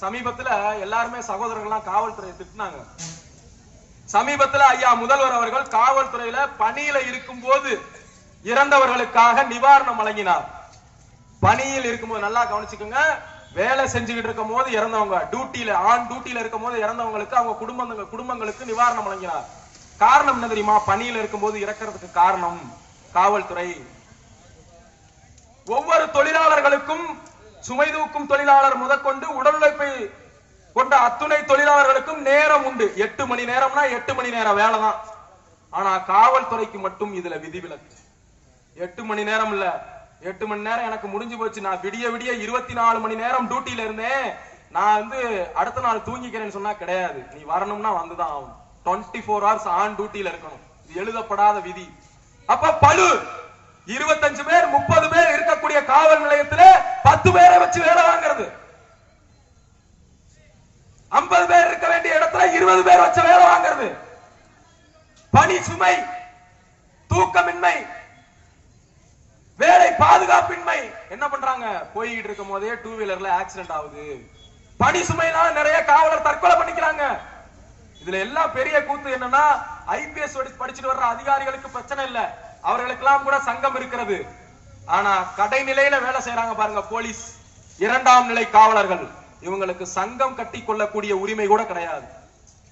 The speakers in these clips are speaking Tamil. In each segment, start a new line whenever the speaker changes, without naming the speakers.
சமீபத்துல எல்லாருமே சகோதரர்கள்லாம் காவல்துறையை திட்டினாங்க. சமீபத்துல ஐயா முதல்வர் அவர்கள் காவல்துறையில பணியில இருக்கும் போது இறந்தவர்களுக்காக நிவாரணம் வழங்கினார். பணியில் இருக்கும்போது நல்லா கவனிச்சுக்கோங்க வேலை செஞ்சுக்கிட்டு இருக்கும் போது இறந்தவங்க டியூட்டியில ஆன் டியூட்டியில இருக்கும் போது இறந்தவங்களுக்கு அவங்க குடும்பங்க குடும்பங்களுக்கு நிவாரணம் வழங்கினார். காரணம் என்ன தெரியுமா? பணியில இருக்கும்போது இறக்கிறதுக்கு காரணம் காவல்துறை. ஒவ்வொரு தொழிலாளர்களுக்கும் சுமை தூக்கும் தொழிலாளர் முதற்கொண்டு உடல் உழைப்பை கொண்ட அத்துணை தொழிலாளர்களுக்கும் நேரம் உண்டு. எட்டு மணி நேரம்னா எட்டு மணி நேரம் வேலை தான் ஆனா காவல்துறைக்கு மட்டும் இதுல விதிவிலக்கு. எட்டு மணி நேரம் இல்ல. எட்டு மணி நேரம் எனக்கு முடிஞ்சு போச்சு. நான் விடிய விடிய இருபத்தி நாலு மணி நேரம் டியூட்டியில இருந்தேன். நான் வந்து அடுத்த நாள் தூங்கிக்கிறேன்னு சொன்னா கிடையாது. நீ வரணும்னா வந்துதான் ஆகும் டுவெண்ட்டி ஃபோர் ஹவர்ஸ் ஆன் டியூட்டியில இருக்கணும். இது எழுதப்படாத விதி. அப்ப பழு! இருபத்தஞ்சு பேர் முப்பது பேர் இருக்கக்கூடிய காவல் நிலையத்துல பத்து பேரை வச்சு வேலை வாங்குறது. ஐம்பது பேர் இருக்க வேண்டிய இடத்துல இருபது பேர் வச்சு வேலை வாங்குறது. பணி சுமை தூக்கமின்மை வேலை பாதுகாப்பின்மை. என்ன பண்றாங்க? போய்கிட்டு இருக்கும் போதே டூ வீலர்ல ஆக்சிடென்ட் ஆகுது. பணி சுமைனால நிறைய காவலர் தற்கொலை பண்ணிக்கிறாங்க. இதுல எல்லாம் பெரிய கூத்து என்னன்னா ஐபிஎஸ் படிச்சுட்டு வர்ற அதிகாரிகளுக்கு பிரச்சனை இல்ல. அவர்களுக்கெல்லாம் கூட சங்கம் இருக்கிறது. ஆனா கடைநிலையில வேலை செய்யறாங்க பாருங்க போலீஸ். இரண்டாம் நிலை காவலர்கள். இவங்களுக்கு சங்கம் கட்டி கொள்ளக்கூடிய உரிமை கூட கிடையாது.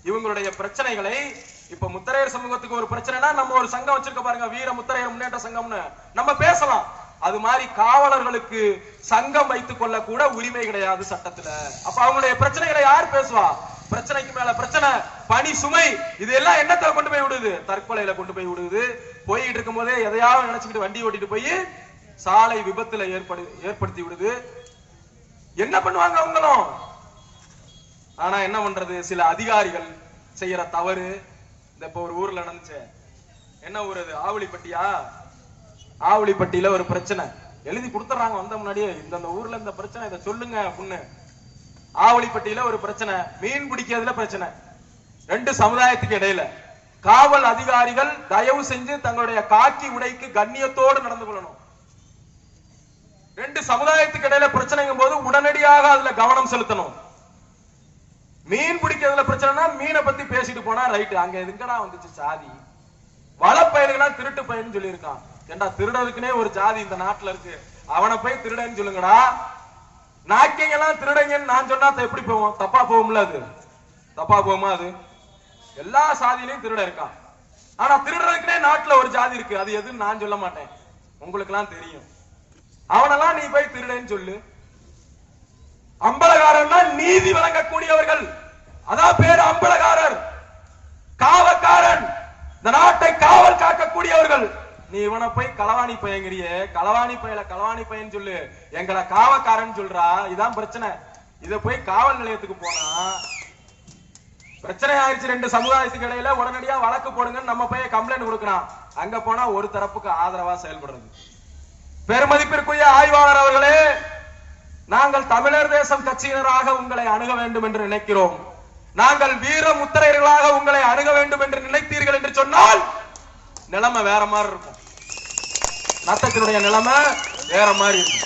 இவங்களுடைய பிரச்சனைகளை இப்ப முத்தரையர் சமூகத்துக்கு ஒரு பிரச்சனைனா நம்ம ஒரு சங்கம் வச்சிருக்க பாருங்க வீர முத்தரையர் முன்னேற்ற சங்கம்னு. நம்ம பேசலாம். அது மாதிரி காவலர்களுக்கு சங்கம் வைத்துக் கொள்ள கூட உரிமை கிடையாது சட்டத்துல. அப்ப அவங்களுடைய பிரச்சனைகளை யார் பேசுவா? பிரச்சனைக்கு மேல பிரச்சனை பணி சுமை இது எல்லாம் என்னத்தை கொண்டு போய் விடுது? தற்கொலையில கொண்டு போய் விடுது. போய்கிட்டு இருக்கும் போதே எதையாவது நினைச்சுக்கிட்டு வண்டி ஓட்டிட்டு போய் சாலை விபத்துல ஏற்படு ஏற்படுத்தி விடுது. என்ன பண்ணுவாங்க அவங்களும்? ஆனா என்ன பண்றது? சில அதிகாரிகள் செய்யற தவறு. இந்த இப்ப ஒரு ஊர்ல நடந்துச்சு. என்ன ஊர் அது? ஆவலிப்பட்டியா ஆவலிப்பட்டியில ஒரு பிரச்சனை. எழுதி கொடுத்துறாங்க வந்த முன்னாடியே. இந்த ஊர்ல இந்த பிரச்சனை இதை சொல்லுங்க அப்படின்னு. ஆவலிப்பட்டியில ஒரு பிரச்சனை. மீன் பிடிக்கிறதுல பிரச்சனை. ரெண்டு சமுதாயத்துக்கு இடையில. காவல் அதிகாரிகள் தயவு செஞ்சு தங்களுடைய காக்கி உடைக்கு கண்ணியத்தோடு நடந்து கொள்ளணும். ரெண்டு சமுதாயத்துக்கு இடையில பிரச்சனைங்கும் போது உடனடியாக அதுல கவனம் செலுத்தணும். மீன் பிடிக்கிறதுல பிரச்சனைனா மீனை பத்தி பேசிட்டு போனா ரைட் அங்க எதுங்கடா வந்துச்சு சாதி? வளப்பயல்களா திருட்டு பயிர்னு சொல்லியிருக்கான். ஏண்டா திருடனுக்குனே ஒரு ஜாதி இந்த நாட்டுல இருக்கு. அவனை போய் திருடன்னு சொல்லுங்கடா. நாக்கிங்க எல்லாம் திருடங்கன்னு நான் சொன்னா எப்படி போவோம்? தப்பா போகும்ல அது? தப்பா போகுமா அது? எல்லா சாதியிலையும் திருட இருக்கான் ஆனா திருடுறதுக்குனே நாட்டுல ஒரு ஜாதி இருக்கு. அது எதுன்னு நான் சொல்ல மாட்டேன். உங்களுக்கு எல்லாம் தெரியும். அவனெல்லாம் நீ போய் திருடன்னு சொல்லு. அம்பலகாரன்னா நீதி வழங்கக்கூடியவர்கள். அதான் பேரு அம்பலகாரர். காவக்காரன். இந்த நாட்டை காவல் காக்கக்கூடியவர்கள். நீ இவனை போய் களவாணி பயங்கிறிய. களவாணி பையல களவாணி பையன் சொல்லு. எங்களை காவக்காரன் சொல்றா. இதான் பிரச்சனை. இத போய் காவல் நிலையத்துக்கு போனா பிரச்சனை ஆயிடுச்சு ரெண்டு சமுதாயத்துக்கு இடையில உடனடியா வழக்கு போடுங்கன்னு நம்ம போய் கம்ப்ளைண்ட் கொடுக்கலாம் அங்க போனா ஒரு தரப்புக்கு ஆதரவா செயல்படுறது. பெருமதிப்பிற்குரிய ஆய்வாளர் அவர்களே நாங்கள் தமிழர் தேசம் கட்சியினராக உங்களை அணுக வேண்டும் என்று நினைக்கிறோம். நாங்கள் வீர முத்திரையர்களாக உங்களை அணுக வேண்டும் என்று நினைத்தீர்கள் என்று சொன்னால் நிலைமை வேற மாதிரி இருக்கும். நத்தத்தினுடைய நிலைமை வேற மாதிரி இருக்கும்.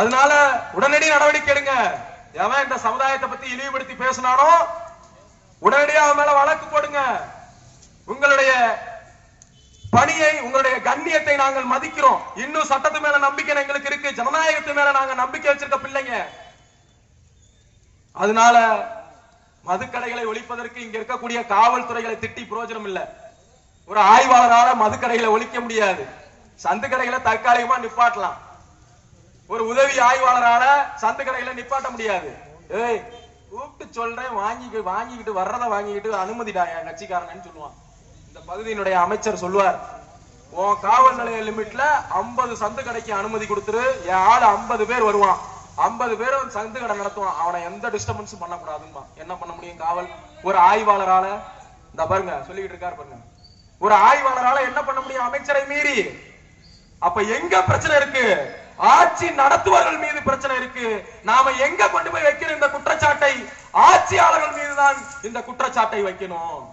அதனால உடனடி நடவடிக்கை எடுங்க. எவன் இந்த சமுதாயத்தை பத்தி இழிவுபடுத்தி பேசினானோ உடனடியா அவன் மேல வழக்கு போடுங்க. உங்களுடைய பணியை உங்களுடைய கண்ணியத்தை நாங்கள் மதிக்கிறோம். இன்னும் சட்டத்து மேல நம்பிக்கை எங்களுக்கு இருக்கு. ஜனநாயகத்து மேல நாங்க நம்பிக்கை வச்சிருக்க பிள்ளைங்க. அதனால மதுக்கடைகளை ஒழிப்பதற்கு இங்க இருக்கக்கூடிய காவல்துறைகளை திட்டி பிரயோஜனம் இல்ல. ஒரு ஆய்வாளரால மதுக்கடைகளை ஒழிக்க முடியாது. சந்து கடைகளை தற்காலிகமா நிப்பாட்டலாம். ஒரு உதவி ஆய்வாளரால சந்து கடையில நிப்பாட்ட முடியாது. ஏய் கூப்பிட்டு சொல்றேன் வாங்கிட்டு வாங்கிக்கிட்டு வர்றதை வாங்கிக்கிட்டு அனுமதிடா என் சொல்லுவான். இந்த பகுதியினுடைய அமைச்சர் சொல்லுவார் உன் காவல் நிலைய லிமிட்ல 50 சந்து கடைக்கு அனுமதி கொடுத்துரு என் ஆளு 50 பேர் வருவான். 50 பேரும் சந்து கடை நடத்துவான். அவனை எந்த டிஸ்டர்பன்ஸும் பண்ணக்கூடாதுமா என்ன பண்ண முடியும் காவல்? ஒரு ஆய்வாளரால இந்த பாருங்க சொல்லிக்கிட்டு இருக்காரு பாருங்க. ஒரு ஆய்வாளரால என்ன பண்ண முடியும்? அமைச்சரை மீறி. அப்ப எங்க பிரச்சனை இருக்கு? ஆட்சி நடத்துவர்கள் மீது பிரச்சனை இருக்கு. நாம எங்க கொண்டு போய் வைக்கணும் இந்த குற்றச்சாட்டை? ஆட்சியாளர்கள் மீதுதான் இந்த குற்றச்சாட்டை வைக்கணும்.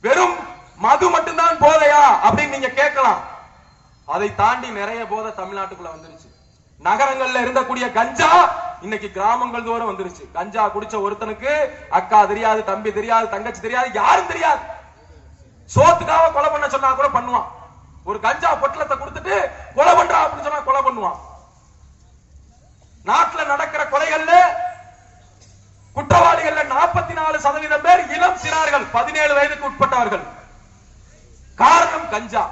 வெறும் மது மட்டும்தான் போதையா? அப்படின்னு நீங்க கேட்கலாம். அதை தாண்டி நிறைய போதை தமிழ்நாட்டுக்குள்ள வந்துருச்சு. நகரங்கள்ல இருந்தக்கூடிய கஞ்சா இன்னைக்கு கிராமங்கள் தோறும் வந்துருச்சு. கஞ்சா குடிச்ச ஒருத்தனுக்கு அக்கா தெரியாது தம்பி தெரியாது தங்கச்சி தெரியாது யாரும் தெரியாது. சோத்துக்காக கொலை பண்ண சொன்னா கூட பண்ணுவான். ஒரு கஞ்சா பொட்டலத்தை கொடுத்துட்டு கொலை பண்றா அப்படின்னு சொன்னா கொலை பண்ணுவான். நாட்டுல நடக்கிற கொலைகள்ல குற்றவாளிகள்ல நாற்பத்தி நாலு சதவீதம் பேர் இளம் சிறார்கள் பதினேழு வயதுக்கு உட்பட்டவர்கள். காரணம் கஞ்சா.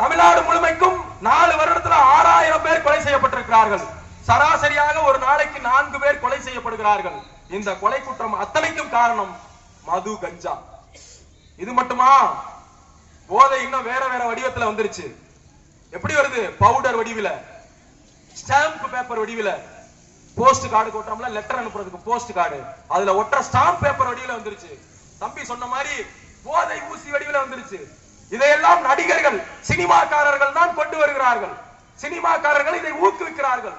தமிழ்நாடு முழுமைக்கும் நாலு வருடத்துல ஆறாயிரம் பேர் கொலை செய்யப்பட்டிருக்கிறார்கள். சராசரியாக ஒரு நாளைக்கு நான்கு பேர் கொலை செய்யப்படுகிறார்கள். இந்த கொலை குற்றம் அத்தனைக்கும் காரணம் மது கஞ்சா. இது மட்டுமா? போதை இன்னும் வேற வேற வடிவத்துல வந்துருச்சு. எப்படி வருது? பவுடர் வடிவில. ஸ்டாம்ப் பேப்பர் வடிவில. போஸ்ட் கார்டு கொட்டோம்ல லெட்டர் அனுப்புறதுக்கு போஸ்ட் கார்டு அதுல ஒட்டுற ஸ்டாம்ப் பேப்பர் வடிவில வந்துருச்சு. தம்பி சொன்ன மாதிரி போதை ஊசி வடிவில வந்துருச்சு. இதையெல்லாம் நடிகர்கள் சினிமாக்காரர்கள் தான் கொண்டு வருகிறார்கள். சினிமாக்காரர்கள் இதை ஊக்குவிக்கிறார்கள்.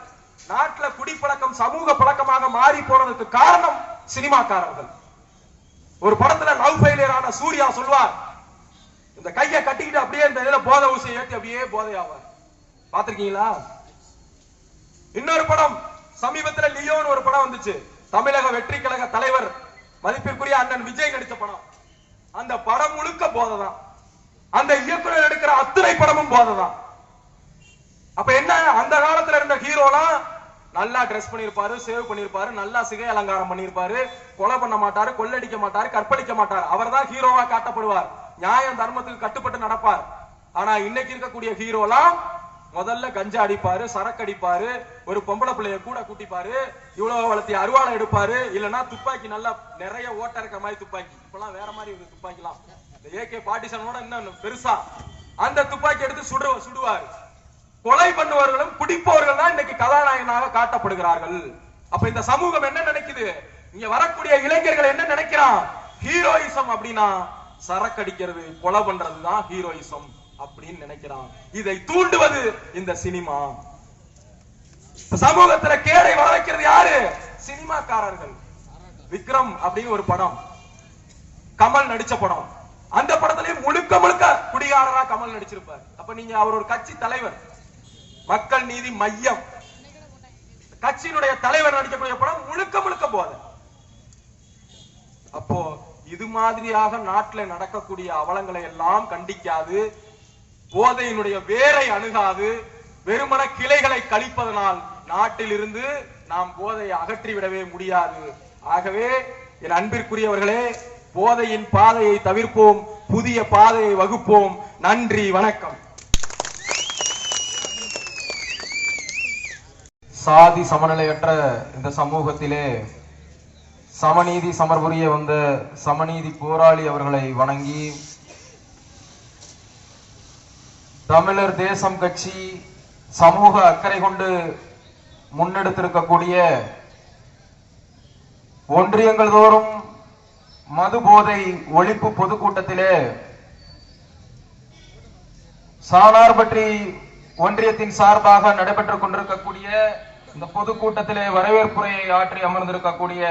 நாட்டுல குடிப்பழக்கம் சமூக பழக்கமாக மாறி போனதுக்கு காரணம் சினிமாக்காரர்கள். ஒரு படத்துல லவ் ஃபெயிலியர் ஆன சூர்யா சொல்வார் இந்த கையை கட்டிக்கிட்டு அப்படியே இந்த இதுல போதை ஊசியை ஏற்றி அப்படியே போதையாவார். பாத்திருக்கீங்களா இன்னொரு படம் சமீபத்துல லியோன்னு ஒரு படம் வந்துச்சு. தமிழக வெற்றி கழக தலைவர் மதிப்பிற்குரிய அண்ணன் விஜய் நடித்த படம். அந்த படம் முழுக்க போதை தான் அந்த இயக்குனர் எடுக்கிற அத்தனை படமும் போதை தான் அப்ப என்ன அந்த காலத்துல இருந்த ஹீரோலாம் நல்லா ட்ரெஸ் பண்ணிருப்பாரு சேவ் பண்ணிருப்பாரு நல்லா சிகை அலங்காரம் பண்ணிருப்பாரு கொலை பண்ண மாட்டாரு கொள்ளடிக்க மாட்டாரு கற்பழிக்க மாட்டார். அவர்தான் ஹீரோவா காட்டப்படுவார். நியாயம் தர்மத்துக்கு கட்டுப்பட்டு நடப்பார். ஆனா இன்னைக்கு இருக்கக்கூடிய ஹீரோலாம் முதல்ல கஞ்சா அடிப்பாரு சரக்கு அடிப்பாரு ஒரு பொம்பளை பிள்ளைய கூட கூட்டிப்பாரு இவ்வளவு வளர்த்தி அருவாளை எடுப்பாரு இல்லைன்னா துப்பாக்கி நல்லா நிறைய ஓட்ட இருக்க மாதிரி துப்பாக்கி. இப்பெல்லாம் வேற மாதிரி இருக்கு துப்பாக்கிலாம். இந்த ஏகே பாட்டிசனோட இன்னும் பெருசா. அந்த துப்பாக்கி எடுத்து சுடு சுடுவாரு. கொலை பண்ணுவர்களும் குடிப்பவர்கள் தான் இன்னைக்கு கதாநாயகனாக காட்டப்படுகிறார்கள். அப்ப இந்த சமூகம் என்ன நினைக்குது? இங்க வரக்கூடிய இளைஞர்கள் என்ன நினைக்கிறான்? ஹீரோயிசம் அப்படின்னா சரக்கடிக்கிறது கொலை பண்றதுதான் ஹீரோயிசம் அப்படின்னு நினைக்கிறான். இதை தூண்டுவது இந்த சினிமா. சமூகத்துல கேடை வர வைக்கிறது யாரு? சினிமாக்காரர்கள். விக்ரம் அப்படின்னு ஒரு படம். கமல் நடிச்ச படம். அந்த படத்திலேயே முழுக்க முழுக்க குடிகாரரா கமல் நடிச்சிருப்பார். அப்ப நீங்க அவர் ஒரு கட்சி தலைவர். மக்கள் நீதி மையம். கட்சியினுடைய தலைவர் நடிக்கக்கூடிய படம் முழுக்க முழுக்க போத அப்போ இது மாதிரியாக நாட்டில் நடக்கக்கூடிய அவலங்களை எல்லாம் கண்டிக்காது. போதையினுடைய வேரை அணுகாது. வெறுமன கிளைகளை கழிப்பதனால் நாட்டிலிருந்து நாம் போதையை அகற்றிவிடவே முடியாது. ஆகவே என் அன்பிற்குரியவர்களே போதையின் பாதையை தவிர்ப்போம். புதிய பாதையை வகுப்போம். நன்றி வணக்கம். சாதி சமநிலையற்ற இந்த சமூகத்திலே சமநீதி சமர்புரிய வந்த சமநீதி போராளி அவர்களை வணங்கி தமிழர் தேசம் கட்சி சமூக அக்கறை கொண்டு முன்னெடுத்திருக்கக்கூடிய ஒன்றியங்கள் தோறும் மது போதை ஒழிப்பு பொதுக்கூட்டத்திலே சானார்பற்றி ஒன்றியத்தின் சார்பாக நடைபெற்றுக் கொண்டிருக்கக்கூடிய இந்த பொதுக்கூட்டத்திலே வரவேற்புரையை ஆற்றி அமர்ந்திருக்கக்கூடிய